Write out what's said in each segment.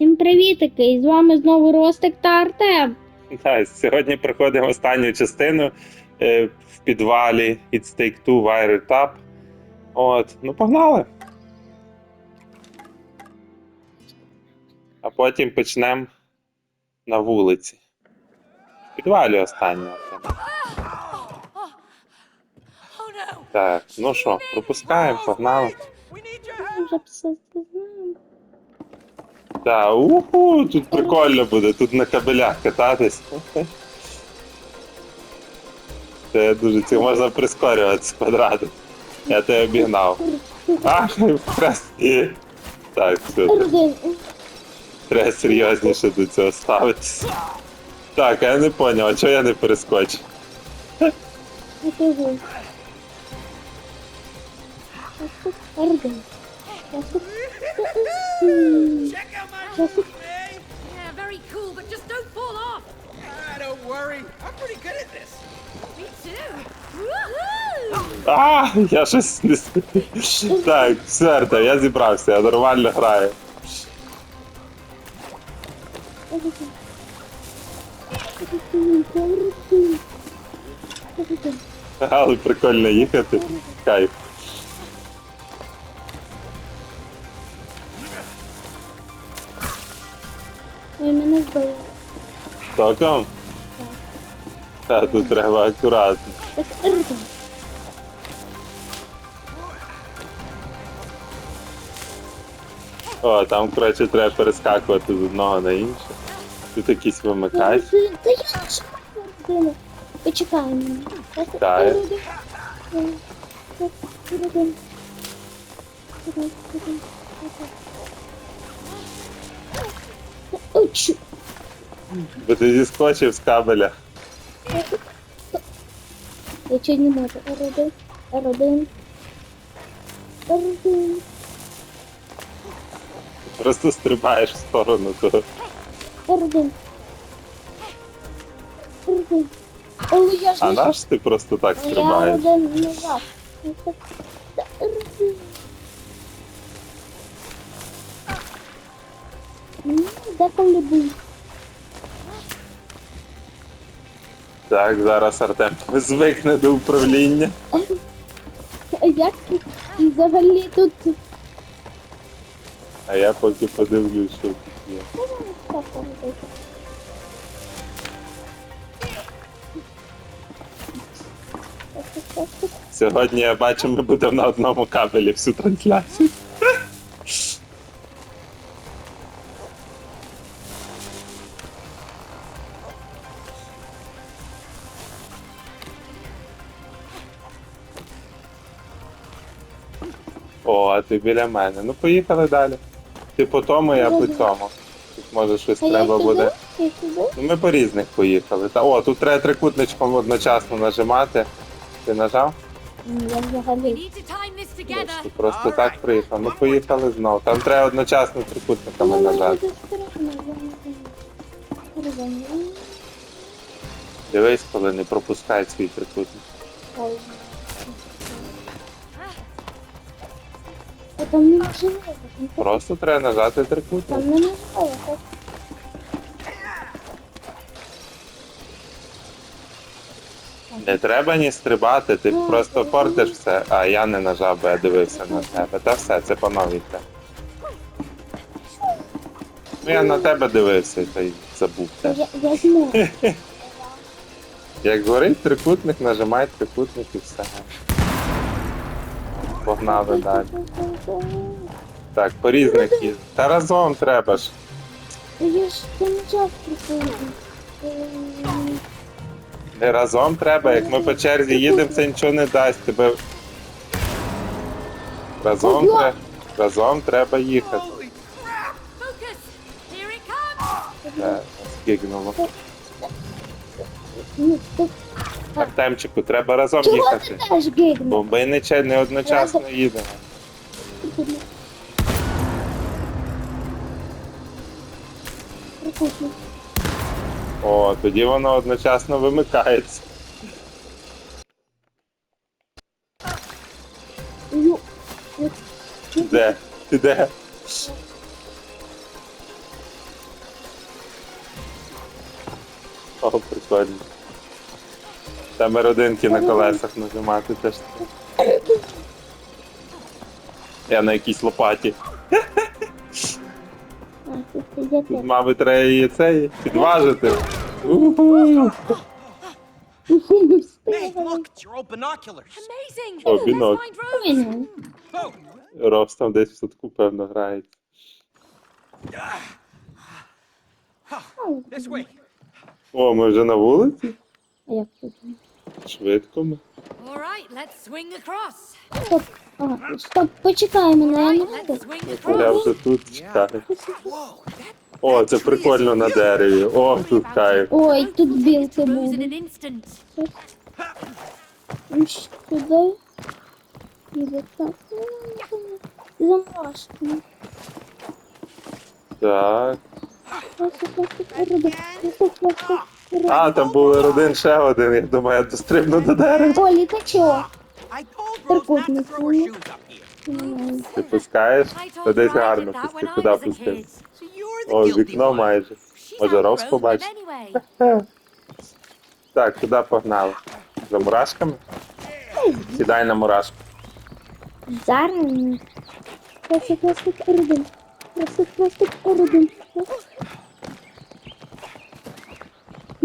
Всім привітики! І з вами знову Ростик та Артем. Так, сьогодні проходимо останню частину е, в підвалі It's Take Two Wire Tap. От, ну погнали. А потім почнемо на вулиці. В підвалі останнього. Так, ну що, пропускаємо, погнали. Help! Вже все знаємо. Так, уху, тут прикольно буде, тут на кабелях кататись. Це дуже ці можна прискорювати з квадрату. Я тебе обігнав. А, і. Так, все. Треба серйозніше до цього ставитися. Так, я не поняв, а чого я не перескочу? Ого. Yeah, very cool, but just don't fall off. Ah, don't worry. I'm pretty good at this. Me too. А, я щось не Так, все, я зібрався, я нормально граю. Але прикольно їхати. Кайф. Током? Так, тут треба акуратно. О, там, коротше, треба перескакувати з одного на інше. Тут якийсь вимикач. Та я ж Почекай мене. Так, Так. Родин. Бо ти зіскочив з кабеля. Я чуть не можу. R1, R1, R1. Просто стрибаєш в сторону того. R1. R1. Але я ж А не наш ти просто так Я стрибаєш? R1 назад. Та R1. Де не був? Так, зараз Артем звикне до управління. А як? І взагалі тут... А я поки подивлюсь, що тут є. Так, R1. Так, так, так, так. Сьогодні я бачу, ми будемо на одному кабелі всю трансляцію. О, а ти біля мене. Ну поїхали далі. Ти по тому, я по цьому. Тут може щось А треба буде. Ну ми по різних поїхали. Та о, тут треба трикутничком одночасно нажимати. Ти нажав? Я взагалі. Ти просто так приїхав. Ну поїхали знову. Там треба одночасно трикутниками нажати. знаю. Розумію. Дивись, коли не пропускай свій трикутник. А там не нажимає, Просто треба нажати трикутник. там не нажимає. так. Не треба ні стрибати, ти Ну, просто ну, портиш все, а я не нажав, бо я дивився на тебе. Та все, це по новій. Ну я на тебе дивився та й забув теж. Я, я зможу. Як горить трикутник, нажимай трикутник і все. Погнали далі. Так, по різних їздить. Та разом треба ж. Я ж приходив. Не разом треба, як ми по черзі їдемо, це нічого не дасть. Тебе разом, треба, разом треба їхати. Так, скигнуло. Артемчику, треба разом Чого їхати. ти теж Бо ми не, не одночасно їдемо. Прикольно. О, тоді воно одночасно вимикається. Де? Де? О, прикольно. Там родинки на колесах нажимати теж. Я на якійсь лопаті. Тут. Мабуть, треба її цей підважити. Rose. Oh, Робс там десь в садку, певно, грається. О, ми вже на вулиці? А? Швидко ми. Right, let's swing across. Стоп, ага, стоп, почекай мене, я не let's swing Я вже тут чекаю. О, це прикольно на дереві. О, тут кайф. Ой, тут білки an instant. Ну, Сюди. І вот так. Замашки. Так. А, А, там був один ще один. Я думаю, я дострибну до дерева. О, літачок. I told Rose not to throw her shoes up here. Ти пускаєш? Told десь гарно пусти. Куди пустив? О, вікно майже. Може, Рос побачить? Так, куди погнали? За мурашками? Сідай на мурашку. Зараз. Пластик, пластик, орудин. Пластик, пластик, орудин.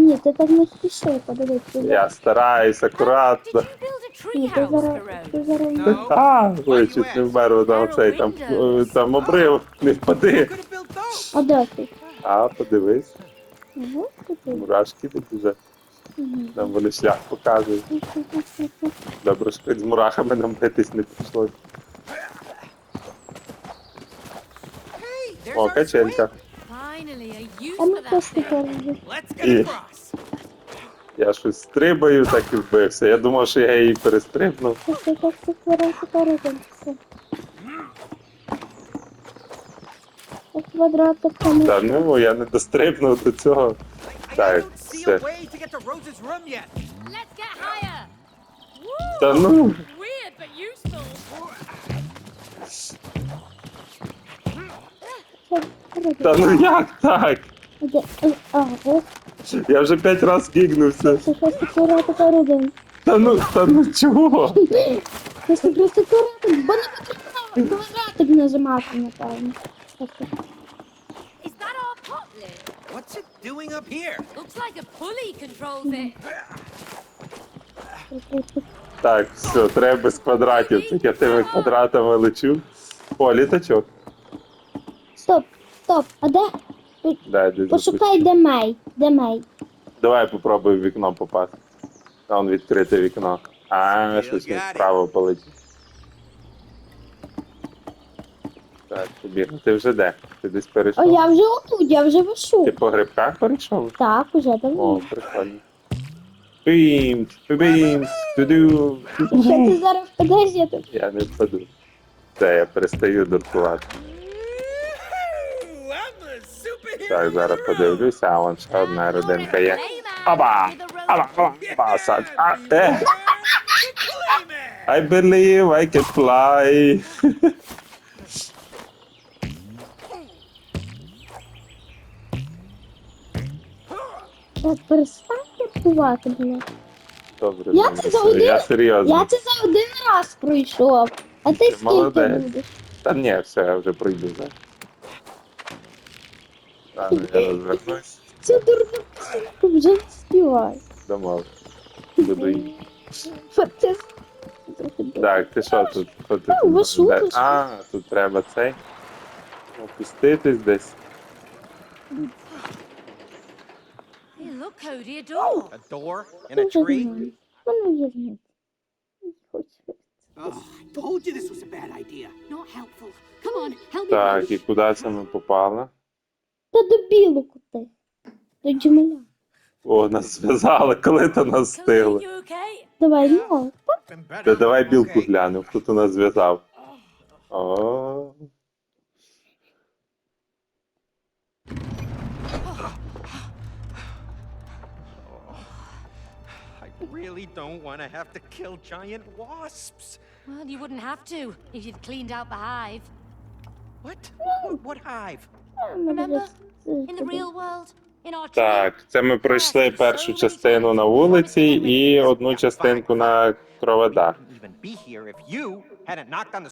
Ні, ти так не спіши, подивитися. Я стараюсь, акуратно. Ні, ти зараз, ти зараз. No. А, ой, чуть не вмер там цей там, е, там обрив, не впади. А де ти? А, подивись, мурашки тут уже. Там вони шлях показують. Добре, що з мурахами нам битись не прийшлось. О, качелька. А ну for that просто Yeah. across. Я щось стрибаю, так і вбився. Я думав, що я її перестрибнув. Квадратик там. Та ну, я не дострибнув до цього. Так, все. a way та ну як так? Я вже п'ять разів гігнувся. Це. Та ну, та ну чого? Просто просто квадратик, бо не потрібно квадратик нажимати, напевно. Is that our pot? What's it doing up here? Looks like a pulley controls it. Так, все, треба без квадратів. Так я тими квадратами лечу. О, літачок. Стоп, стоп, а де? Дай, десь Пошукай, де Мей, де Мей. Давай попробуй в вікно попасти. Там відкрите вікно. А, щось він вправо полетів. Так, побіг. Ти вже де? Ти десь О, перейшов? я вже отут, я вже вишу. Ти по грибках перейшов? Так, уже О, давно. прикольно. Бім, бім, туду. Якщо ти зараз впадеш, я тут. Я не впаду. Все, я перестаю дуркувати. Woo, I'm the superhero Так, зараз подивлюся, а вон ще одна родинка є. Rose. Аба, аба, аба, сад. А, е! I believe I can fly. Так, перестань дуркувати, бля. Добре, Я це за один- я серйозно. Я це за один раз пройшов. А ти скільки молодець. будеш? Та ні, все, я вже пройду, так. Ладно, я розвернусь, дурну пісеньку вже не співай. домов. Це. Так, ти що тут? Що ти Ну, тут робиш? вишу. А, тут треба цей. Опуститись десь. Hey, look, Cody, a door. A door in a tree? Воно є. Oh, I told you this was a bad idea. Not helpful. Come on, help me. Так, і куди це ми попали? Та до білок ти. До джмеля. О, нас зв'язали, коли то нас стигли. Давай, ну. Та давай білку глянемо, хто то нас зв'язав. О, really don't want to have to kill giant wasps. Well, you wouldn't have to if you'd cleaned out the hive. What, what hive? Remember? Так, це ми пройшли першу частину на вулиці і одну частинку на проводах.